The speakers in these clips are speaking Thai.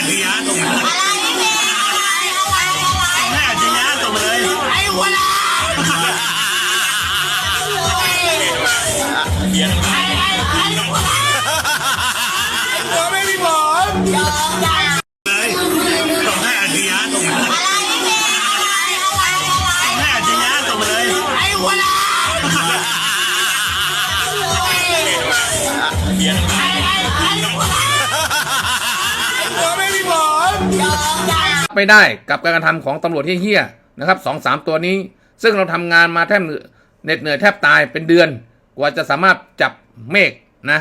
จฉริยะส่งมาเลยอะไรไม่มีอะไรอะไรอะไรให้อัจฉริยะส่งมาเลยไอ้หัวล้านเบียร์ไอ้ไอ้ไอ้หัวล้านหัวไม่มีผมยอมยา ไม่ได้กับการกระทำของตำรวจเฮี้ยๆนะครับสองสามตัวนี้ ซึ่งเราทำงานมาแทบเหน็ดเหนื่อยแทบตายเป็นเดือน กว่าจะสามารถจับเมฆนะ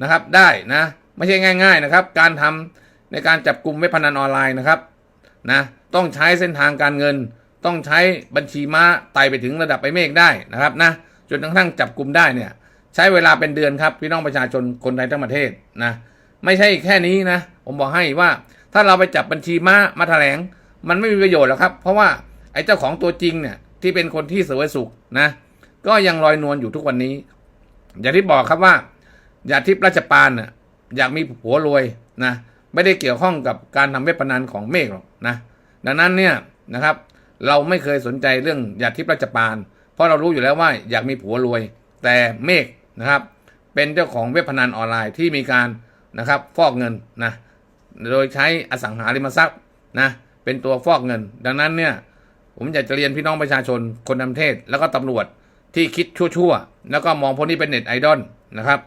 นะครับได้นะไม่ใช่ง่าย ๆนะครับ การทำในการจับกลุ่มเว็บพนันออนไลน์นะครับนะต้องใช้เส้นทางการเงิน ต้องใช้บัญชีม้าไต่ไปถึงระดับไอ้เมฆได้นะครับนะจนกระทั่งจับกลุ่มได้เนี่ยใช้เวลาเป็นเดือนครับพี่น้องประชาชนคนไทยทั้งประเทศนะไม่ใช่แค่นี้นะผมบอกให้ว่า ถ้าเราไปจับบัญชีม้ามาแถลง มันไม่มีประโยชน์หรอกครับ เพราะว่าไอ้เจ้าของตัวจริงเนี่ยที่เป็นคนที่เสวยสุขนะ ก็ยังลอยนวลอยู่ทุกวันนี้ อย่างที่บอกครับว่า อย่าทิพย์ราชปานน่ะอยากมีผัวรวยนะไม่ได้เกี่ยวข้องกับการทำเว็บพนันของเมฆหรอกนะดังนั้นเนี่ยนะครับ เราไม่เคยสนใจเรื่องอย่าทิพย์ราชปาน เพราะเรารู้อยู่แล้วว่าอยากมีผัวรวย แต่เมฆนะครับ เป็นเจ้าของเว็บพนันออนไลน์ที่มีการนะครับ ฟอกเงินนะ โดยใช้อสังหาริมทรัพย์นะเป็นตัวฟอกเงิน ดังนั้นเนี่ยผมอยากจะเรียนพี่น้องประชาชนคนนำเทศ แล้วก็ตำรวจที่คิดชั่วๆ แล้วก็มองพวกนี้เป็นเน็ตไอดอลนะครับ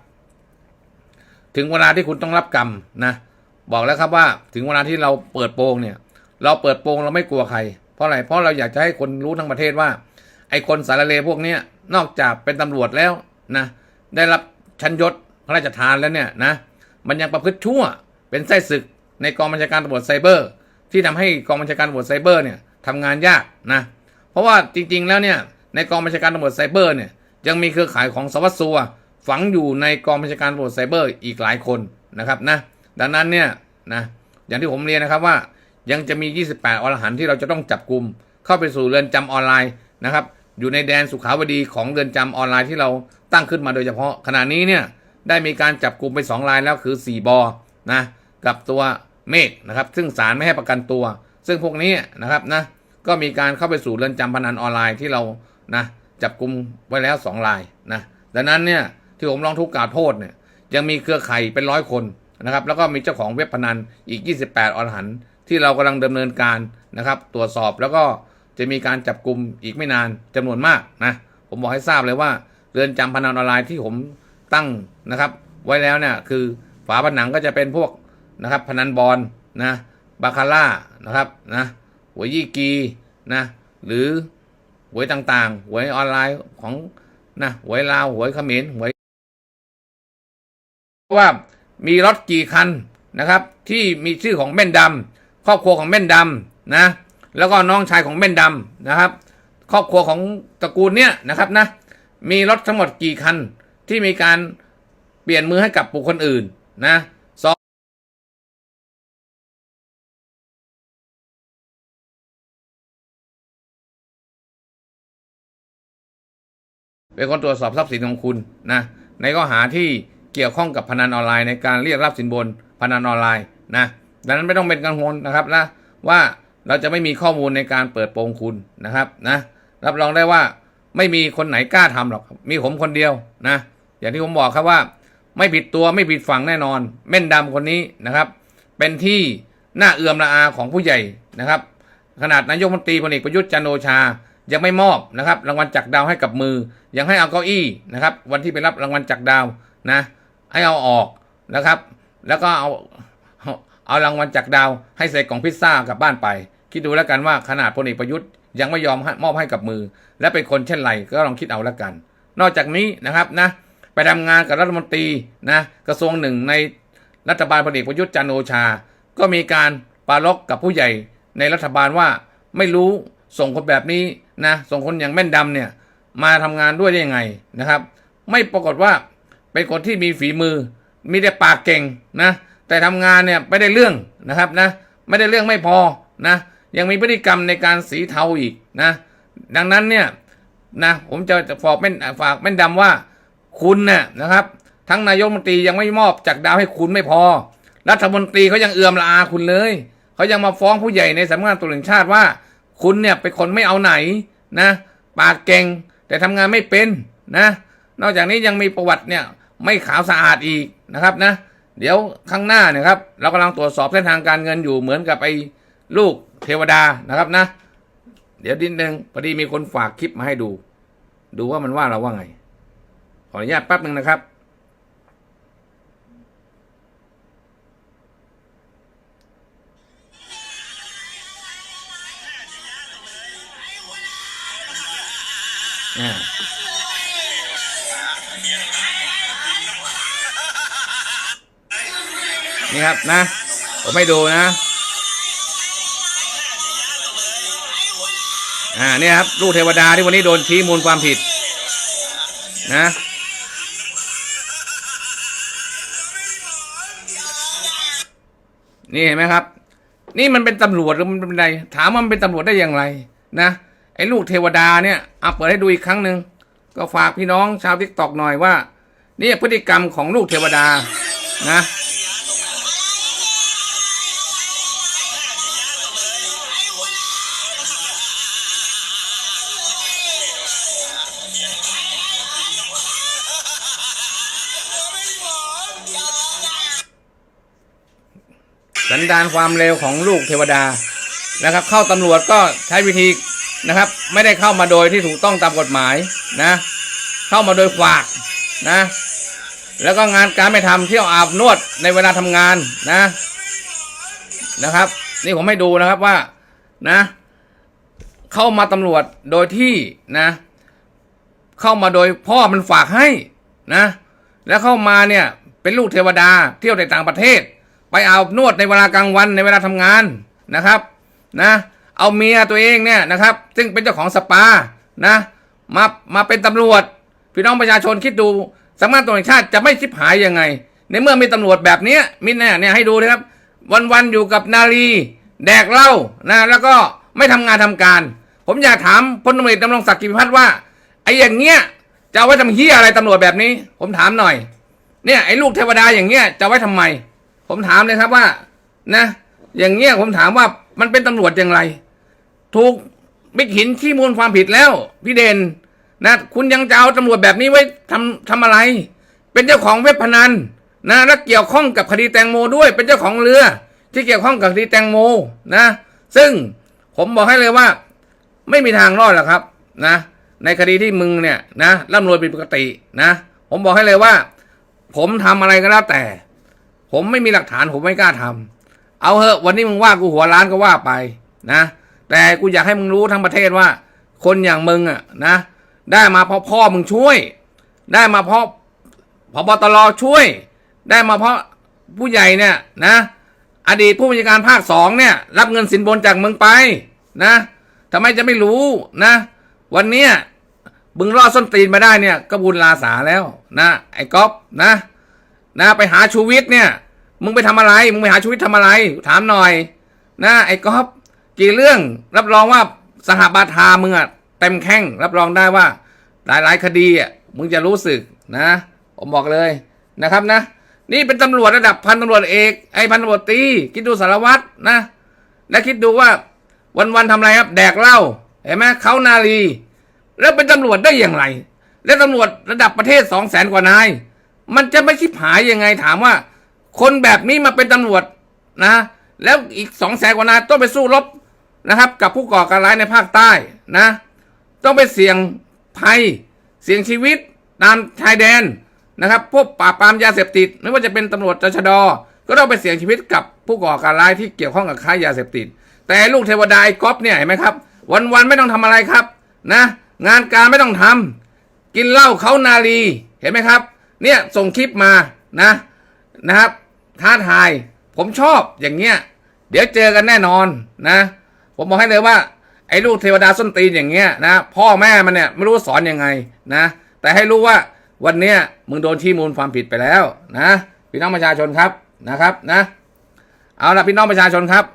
ถึงเวลาที่คุณต้องรับกรรมนะบอกแล้วครับว่าถึงเวลาที่เราเปิดโปงเนี่ย เราเปิดโปงเราไม่กลัวใคร เพราะอะไรเพราะเราอยากจะให้คนรู้ทั้งประเทศว่า ไอ้คนสารเลวพวกเนี้ยนอกจากเป็นตำรวจแล้วนะได้รับชั้นยศพระราชทานแล้วเนี่ยนะมันยังประพฤติชั่ว เป็นไส้ศึกในกองบัญชาการตำรวจไซเบอร์ ที่ทำให้กองบัญชาการตำรวจไซเบอร์เนี่ยทำงานยากนะเพราะว่าจริงๆแล้วเนี่ยในกองบัญชาการตำรวจไซเบอร์เนี่ยยังมีเครือข่ายของสวัสดิ์สัวฝังอยู่ในกองบัญชาการตำรวจไซเบอร์อีกหลายคนนะครับนะดังนั้นเนี่ยนะอย่างที่ผมเรียนนะครับว่ายังจะมี 28 อรหันที่เราจะต้องจับกลุ่มเข้าไปสู่เรือนจำออนไลน์นะครับอยู่ในแดนสุขาวดีของเรือนจำออนไลน์ที่เราตั้งขึ้นมาโดยเฉพาะขณะนี้เนี่ยได้มีการจับกลุ่มไป 2 รายแล้วคือ 4 บอนะ กับตัวเมฆนะครับ ซึ่งศาลไม่ให้ประกันตัว ซึ่งพวกนี้นะครับนะก็มีการเข้าไปสู่เรือนจำพนันออนไลน์ที่เรานะจับกลุ่มไว้แล้ว2รายนะดังนั้นเนี่ยที่ผมร้องทุกข์กล่าวโทษเนี่ยยังมีเครือข่ายเป็นร้อยคนนะครับ แล้วก็มีเจ้าของเว็บพนันอีก 28 อรหันที่เรากำลังดำเนินการนะครับ ตรวจสอบแล้วก็จะมีการจับกลุ่มอีกไม่นานจำนวนมากนะผมบอกให้ทราบเลยว่าเรือนจำพนันออนไลน์ที่ผมตั้งนะครับ ไว้แล้วเนี่ยคือฝาผนังก็จะเป็นพวก นะครับ พนันบอลนะบาคาร่านะครับนะหวยยี่กีนะหรือหวยต่างๆหวยออนไลน์ของนะหวยลาวหวยเขมรหวยว่ามีรถกี่คันนะครับ ที่มีชื่อของเม่นดำครอบครัวของเม่นดำนะแล้วก็น้องชายของเม่นดำนะครับ ครอบครัวของตระกูลเนี้ยนะครับนะมีรถทั้งหมดกี่คันที่มีการเปลี่ยนมือให้กับบุคคลอื่นนะ เป็นคนตรวจสอบทรัพย์สินของคุณนะในข้อหาที่เกี่ยวข้องกับพนันออนไลน์ในการเรียกรับสินบนพนันออนไลน์นะดังนั้นไม่ต้องเป็นกังวลนะครับนะว่าเราจะไม่มีข้อมูลในการเปิดโปงคุณนะครับนะรับรองได้ว่าไม่มีคนไหนกล้าทำหรอก มีผมคนเดียวนะอย่างที่ผมบอกครับว่า ไม่ผิดตัวไม่ผิดฝั่งแน่นอน เม่นดำคนนี้นะครับ เป็นที่น่าเอื่อมละอาของผู้ใหญ่นะครับ ขนาดนายกมนตรีพลเอกประยุทธ์จันโอชา ยังไม่มอบนะครับ รางวัลจากดาวให้กับมือ ยังให้เอาเก้าอี้นะครับ วันที่ไปรับรางวัลจากดาวนะ ให้เอาออกนะครับ แล้วก็เอาเอาเอารางวัลจากดาว ให้ใส่กล่องพิซซ่ากลับบ้านไป คิดดูแล้วกันว่าขนาดพลเอกประยุทธ์ยังไม่ยอมมอบให้กับมือ และเป็นคนเช่นไรก็ลองคิดเอาแล้วกัน นอกจากนี้นะครับนะไปทำงานกับรัฐมนตรีนะกระทรวงหนึ่งในรัฐบาลพลเอกประยุทธ์จันโอชา ก็มีการปาลกกับผู้ใหญ่ในรัฐบาลว่าไม่รู้ ส่งคนแบบนี้นะส่งคนอย่างแม่นดำเนี่ยมาทำงานด้วยได้ยังไงนะครับ ไม่ปรากฏว่าเป็นคนที่มีฝีมือ มีแต่ปากเก่งนะแต่ทำงานเนี่ยไม่ได้เรื่องนะครับนะไม่ได้เรื่องไม่พอนะยังมีพฤติกรรมในการสีเทาอีกนะดังนั้นเนี่ยนะผมจะฝากแม่นฝากแม่นดำว่าคุณน่ยนะครับ ทั้งนายกรัฐมนตรียังไม่มอบจากดาวให้คุณไม่พอ รัฐมนตรีเขายังเอือมละอาคุณเลยเขายังมาฟ้องผู้ใหญ่ในสำนักงานตำรวจแห่งชาติว่า คุณเนี่ยเป็นคนไม่เอาไหนนะปากเก่งแต่ทำงานไม่เป็นนะ นอกจากนี้ยังมีประวัติเนี่ยไม่ขาวสะอาดอีกนะครับนะ เดี๋ยวข้างหน้าเนะครับเรากำลังตรวจสอบเส้นทางการเงินอยู่เหมือนกับไอ้ลูกเทวดานะครับนะ เดี๋ยวดินหนึ่งพอดีมีคนฝากคลิปมาให้ดู ดูว่ามันว่าเราว่าไง ขออนุญาตแป๊บหนึ่งนะครับ ครับนะ ผมให้ดูนะ อ่าเนี่ยครับ ลูกเทวดาที่วันนี้โดนชี้มูลความผิด นะนี่เห็นไหมครับ นี่มันเป็นตำรวจหรือมันเป็นอะไรถามว่ามันเป็นตำรวจได้อย่างไรนะไอ้ลูกเทวดาเนี่ยเอาเปิดให้ดูอีกครั้งหนึ่งก็ฝากพี่น้องชาวทิกตอกหน่อยว่า นี่พฤติกรรมของลูกเทวดานะ สันดานความเร็วของลูกเทวดานะครับ เข้าตำรวจก็ใช้วิธีนะครับ ไม่ได้เข้ามาโดยที่ถูกต้องตามกฎหมายนะ เข้ามาโดยฝากนะ แล้วก็งานการไม่ทำเที่ยวอาบนวดในเวลาทำงานนะนะครับ นี่ผมให้ดูนะครับว่านะ เข้ามาตำรวจโดยที่นะ เข้ามาโดยพ่อมันฝากให้นะ แล้วเข้ามาเนี่ยเป็นลูกเทวดาเที่ยวในต่างประเทศ ไปอาบนวดในเวลากลางวันในเวลาทำงานนะครับนะเอาเมียตัวเองเนี่ยนะครับ ซึ่งเป็นเจ้าของสปานะมามาเป็นตำรวจ พี่น้องประชาชนคิดดูสำนักตำรวจแห่งชาติจะไม่ชิบหายยังไง ในเมื่อมีตำรวจแบบนี้มิเนี่ยเนี่ยให้ดูนะครับ วันๆอยู่กับนาลีแดกเหล้านะแล้วก็ไม่ทำงานทำการ ผมอยากถามพลตำรวจดำรงศักดิ์กิติพัฒน์ว่าไอ้อย่างเงี้ยจะเอาไว้ทำเฮียอะไรตำรวจแบบนี้ ผมถามหน่อย เนี่ยไอ้ลูกเทวดาอย่างเงี้ยจะไว้ทำไม ผมถามเลยครับว่า นะ อย่างเงี้ยผมถามว่ามันเป็นตำรวจอย่างไร ถูกบิ๊กหินขี้มูลความผิดแล้ว พี่เด่นนะคุณยังจะเอาตำรวจแบบนี้ไว้ทำทำอะไร เป็นเจ้าของเว็บพนันนะและเกี่ยวข้องกับคดีแตงโมด้วย เป็นเจ้าของเรือ ที่เกี่ยวข้องกับคดีแตงโมนะ ซึ่งผมบอกให้เลยว่า ไม่มีทางรอดหรอกครับนะ ในคดีที่มึงเนี่ยนะร่ำรวยเป็นปกตินะ ผมบอกให้เลยว่า ผมทำอะไรก็แล้วแต่ ผมไม่มีหลักฐานผมไม่กล้าทำเอาเหอะวันนี้มึงว่ากูหัวล้านก็ว่าไปนะ แต่กูอยากให้มึงรู้ทั้งประเทศว่า คนอย่างมึงอะนะ ได้มาเพราะพ่อมึงช่วย ได้มาเพราะพบตรช่วย ได้มาเพราะผู้ใหญ่เนี่ยนะ อดีตผู้บัญชาการภาคสองเนี่ย รับเงินสินบนจากมึงไปนะทำไมจะไม่รู้นะ วันเนี้ยมึงรอดส้นตีนมาได้เนี่ยก็บุญลาสาแล้วนะ ไอ้ก๊อฟนะ นะไปหาชูวิทย์เนี่ย มึงไปทำอะไร มึงไปหาชูวิทย์ทำอะไร ถามหน่อย นะไอ้ก๊อฟกี่เรื่องรับรองว่าสหบาทามึงอะเต็มแข้งรับรองได้ว่า หลายๆคดีอะมึงจะรู้สึกนะ ผมบอกเลยนะครับนะ นี่เป็นตำรวจระดับพันตำรวจเอกไอ้พันตำรวจตีคิดดูสารวัตรนะ และคิดดูว่าวันๆทำอะไรครับ แดกเหล้าเห็นไหมเขานาลี แล้วเป็นตำรวจได้อย่างไร และตำรวจระดับประเทศสองแสนกว่านาย มันจะไม่ชิบหายยังไงถามว่า คนแบบนี้มาเป็นตำรวจนะ แล้วอีกสองแสนกว่านายต้องไปสู้รบนะครับ กับผู้ก่อการร้ายในภาคใต้นะ ต้องไปเสี่ยงภัย เสี่ยงชีวิตตามชายแดนนะครับ พวกปราบปรามยาเสพติด ไม่ว่าจะเป็นตำรวจจชดก็ต้องไปเสี่ยงชีวิตกับผู้ก่อการร้ายที่เกี่ยวข้องกับค้ายาเสพติด แต่ลูกเทวดาไอ้ก๊อฟเนี่ยเห็นไหมครับ วันๆไม่ต้องทำอะไรครับนะ งานการไม่ต้องทำกินเหล้าเขานาลีเห็นไหมครับ เนี่ยส่งคลิปมานะนะครับท้าทายผมชอบอย่างเงี้ย เดี๋ยวเจอกันแน่นอนนะ ผมบอกให้เลยว่า ไอ้ลูกเทวดาส้นตีนอย่างเงี้ยนะพ่อแม่มันเนี่ยไม่รู้สอนยังไงนะ แต่ให้รู้ว่าวันเนี้ยมึงโดนชี้มูลความผิดไปแล้วนะพี่น้องประชาชนครับนะครับนะ เอาละพี่น้องประชาชนครับ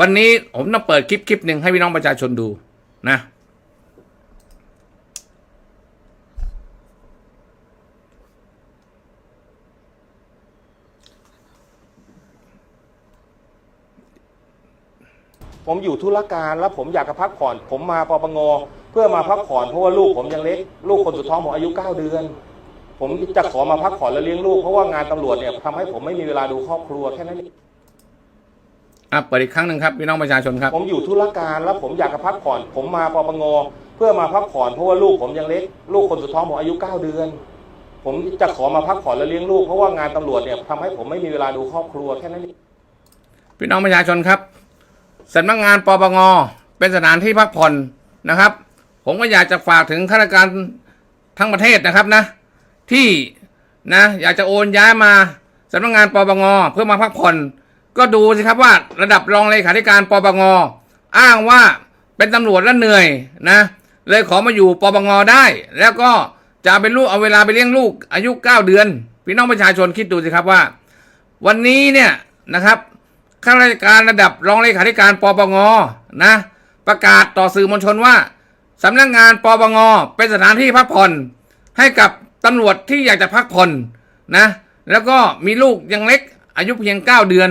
วันนี้ผมต้องเปิดคลิปคลิปหนึ่งให้พี่น้องประชาชนดูนะ ผมอยู่ธุรการแล้วผมอยากจะพักผ่อน ผมมาปปงเพื่อมาพักผ่อนเพราะว่าลูกผมยังเล็ก ลูกคนสุดท้องผมอายุ 9 เดือน ผมจะขอมาพักผ่อนและเลี้ยงลูกเพราะว่างานตำรวจเนี่ยทำให้ผมไม่มีเวลาดูครอบครัวแค่นั้นเองอะเปิดอีกครั้งหนึ่งครับพี่น้องประชาชนครับ ผมอยู่ธุรการแล้วผมอยากจะพักผ่อน ผมมาปปงเพื่อมาพักผ่อนเพราะว่าลูกผมยังเล็ก ลูกคนสุดท้องผมอายุ 9 เดือน ผมจะขอมาพักผ่อนและเลี้ยงลูกเพราะว่างานตำรวจเนี่ยทำให้ผมไม่มีเวลาดูครอบครัวแค่นั้นเองพี่น้องประชาชนครับ สำนักงานปปงเป็นสถานที่พักผ่อนนะครับ ผมก็อยากจะฝากถึงข้าราชการทั้งประเทศนะครับนะ ที่นะอยากจะโอนย้ายมาสำนักงานปปงเพื่อมาพักผ่อน ก็ดูสิครับว่าระดับรองเลขาธิการปปงอ้างว่าเป็นตำรวจแล้วเหนื่อยนะ เลยขอมาอยู่ปปงได้ แล้วก็จะเอาเป็นลูกเอาเวลาไปเลี้ยงลูกอายุ 9 เดือน พี่น้องประชาชนคิดดูสิครับว่า วันนี้เนี่ยนะครับ ข้าราชการระดับรองเลขาธิการปปงนะ ประกาศต่อสื่อมวลชนว่าสำนักงานปปงเป็นสถานที่พักผ่อนให้กับตำรวจที่อยากจะพักผ่อนนะ แล้วก็มีลูกยังเล็กอายุเพียง 9 เดือน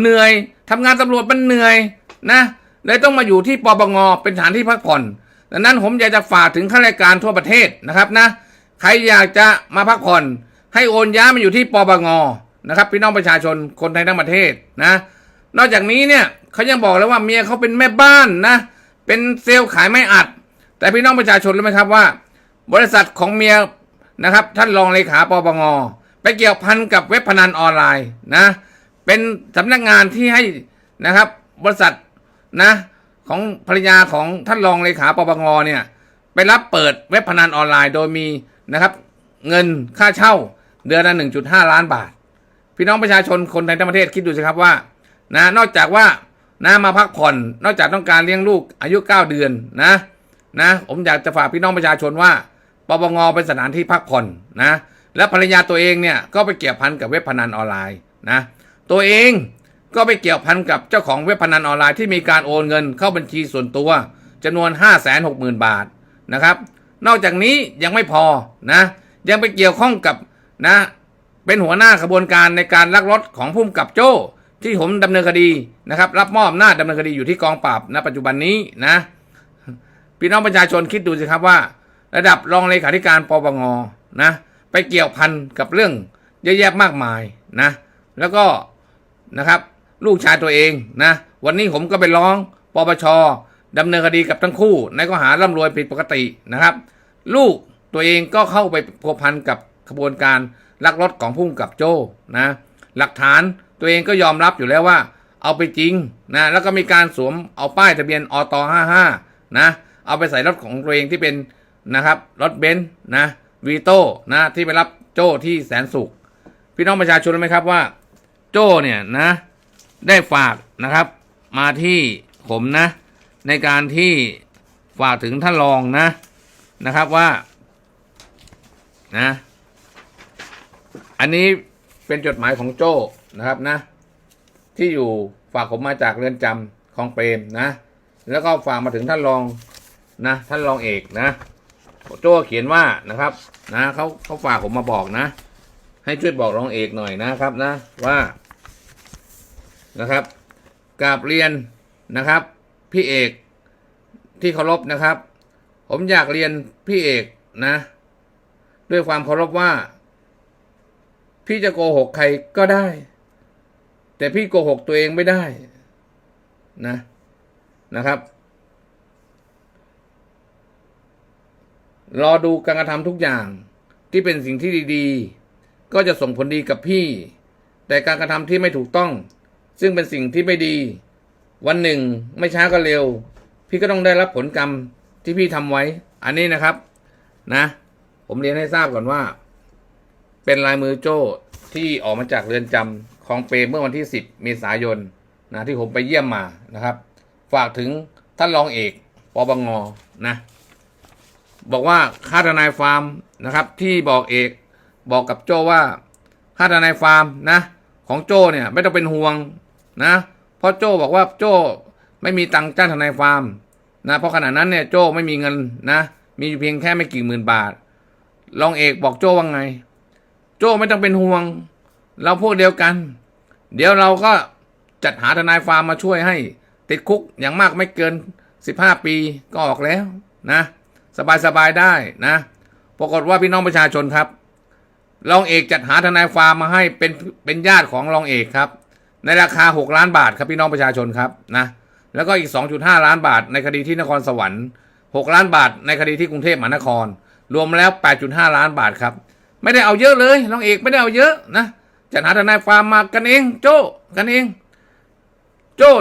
เหนื่อยทำงานตำรวจมันเหนื่อยนะเลยต้องมาอยู่ที่ปปงเป็นสถานที่พักผ่อนดังนั้นผมอยากจะฝากถึงข้าราชการทั่วประเทศนะครับนะใครอยากจะมาพักผ่อน ให้โอนย้ายมาอยู่ที่ปปงนะครับพี่น้องประชาชนคนไทยทั้งประเทศนะ นอกจากนี้เนี่ยเขายังบอกแล้วว่าเมียเขาเป็นแม่บ้านนะ เป็นเซลล์ขายไม่อัด แต่พี่น้องประชาชนรู้ไหมครับว่า บริษัทของเมียนะครับ ท่านรองเลขาปปงไปเกี่ยวพันกับเว็บพนันออนไลน์นะ เป็นสำนักงานที่ให้นะครับ บริษัทนะของภรรยาของท่านรองเลขาปปงเนี่ยไปรับเปิดเว็บพนันออนไลน์โดยมีนะครับ เงินค่าเช่าเดือนละ1.5 ล้านบาท พี่น้องประชาชนคนไทยทั้งประเทศคิดดูสิครับว่า นะนอกจากว่านะมาพักผ่อน นอกจากต้องการเลี้ยงลูกอายุ 9 เดือนนะนะผมอยากจะฝากพี่น้องประชาชนว่าปปงเป็นสถานที่พักผ่อนนะและภรรยาตัวเองเนี่ยก็ไปเกี่ยวพันกับเว็บพนันออนไลน์นะตัวเองก็ไปเกี่ยวพันกับเจ้าของเว็บพนันออนไลน์ที่มีการโอนเงินเข้าบัญชีส่วนตัวจำนวน 5 6 0 0 0 0 บาทนะครับ นอกจากนี้ยังไม่พอนะยังไปเกี่ยวข้องกับนะเป็นหัวหน้าขบวนการในการลักรถของพุ่มกับโจ้ ที่ผมดำเนินคดีนะครับ รับมอบอำนาจดำเนินคดีอยู่ที่กองปราบณปัจจุบันนี้นะพี่น้องประชาชนคิดดูสิครับว่า ระดับรองเลขาธิการปปงนะไปเกี่ยวพันกับเรื่องเยอะแยะมากมายนะแล้วก็นะครับลูกชายตัวเองนะวันนี้ผมก็ไปร้องปปชดำเนินคดีกับทั้งคู่ ในข้อหาร่ำรวยผิดปกตินะครับ ลูกตัวเองก็เข้าไปพัวพันกับขบวนการลักรถของพุ่งกับโจ้นะหลักฐาน ตัวเองก็ยอมรับอยู่แล้วว่า เอาไปจริงนะแล้วก็มีการสวมเอาป้ายทะเบียนอต55นะเอาไปใส่รถของตัวเองที่เป็นนะครับรถเบนซ์นะวีโต้นะที่ไปรับโจ้ที่แสนสุข พี่น้องประชาชนรู้ไหมครับว่า โจ้เนี่ยนะได้ฝากนะครับมาที่ผมนะ ในการที่ฝากถึงท่านรองนะนะครับว่านะอันนี้เป็นจดหมายของโจ้ นะครับนะ ที่อยู่ฝากผมมาจากเรือนจำของเปรมนะ แล้วก็ฝากมาถึงท่านรองนะ ท่านรองเอกนะโจ้เขียนว่านะครับ นะเขาเขาฝากผมมาบอกนะ ให้ช่วยบอกรองเอกหน่อยนะครับนะว่านะครับกราบเรียนนะครับ พี่เอกที่เคารพนะครับ ผมอยากเรียนพี่เอกนะ ด้วยความเคารพว่า พี่จะโกหกใครก็ได้ แต่พี่โกหกตัวเองไม่ได้นะนะครับ รอดูการกระทำทุกอย่างที่เป็นสิ่งที่ดีๆ ก็จะส่งผลดีกับพี่ แต่การกระทำที่ไม่ถูกต้อง ซึ่งเป็นสิ่งที่ไม่ดี วันหนึ่งไม่ช้าก็เร็ว พี่ก็ต้องได้รับผลกรรมที่พี่ทำไว้ อันนี้นะครับนะ ผมเรียนให้ทราบก่อนว่า เป็นลายมือโจ้ที่ออกมาจากเรือนจำ ของเปรมเมื่อวันที่ 10 เมษายนนะที่ผมไปเยี่ยมมานะครับ ฝากถึงท่านรองเอกปปงนะ บอกว่าค่าทนายฟาร์มนะครับ ที่บอกเอกบอกกับโจว่าค่าทนายฟาร์มนะ ของโจ้เนี่ยไม่ต้องเป็นห่วงนะเพราะโจ้บอกว่าโจ้ไม่มีตังค์จ้างทนายฟาร์มนะเพราะขณะนั้นเนี่ยโจ้ไม่มีเงินนะ มีเพียงแค่ไม่กี่หมื่นบาทรองเอกบอกโจว่าไง โจ้ไม่ต้องเป็นห่วง เราพวกเดียวกัน เดี๋ยวเราก็จัดหาทนายฟาร์มมาช่วยให้ ติดคุกอย่างมากไม่เกิน 15 ปีก็ออกแล้วนะ สบายๆได้นะปรากฏว่าพี่น้องประชาชนครับรองเอกจัดหาทนายความมาให้เป็นเป็นญาติของรองเอกครับ ในราคา 6 ล้านบาทครับพี่น้องประชาชนครับนะแล้วก็อีก 2.5 ล้านบาทในคดีที่นครสวรรค์ 6 ล้านบาทในคดีที่กรุงเทพมหานคร รวมแล้ว 8.5 ล้านบาทครับ ไม่ได้เอาเยอะเลยรองเอกไม่ได้เอาเยอะนะ จะหาทนายความมากันเอง โจ้กันเอง โจ้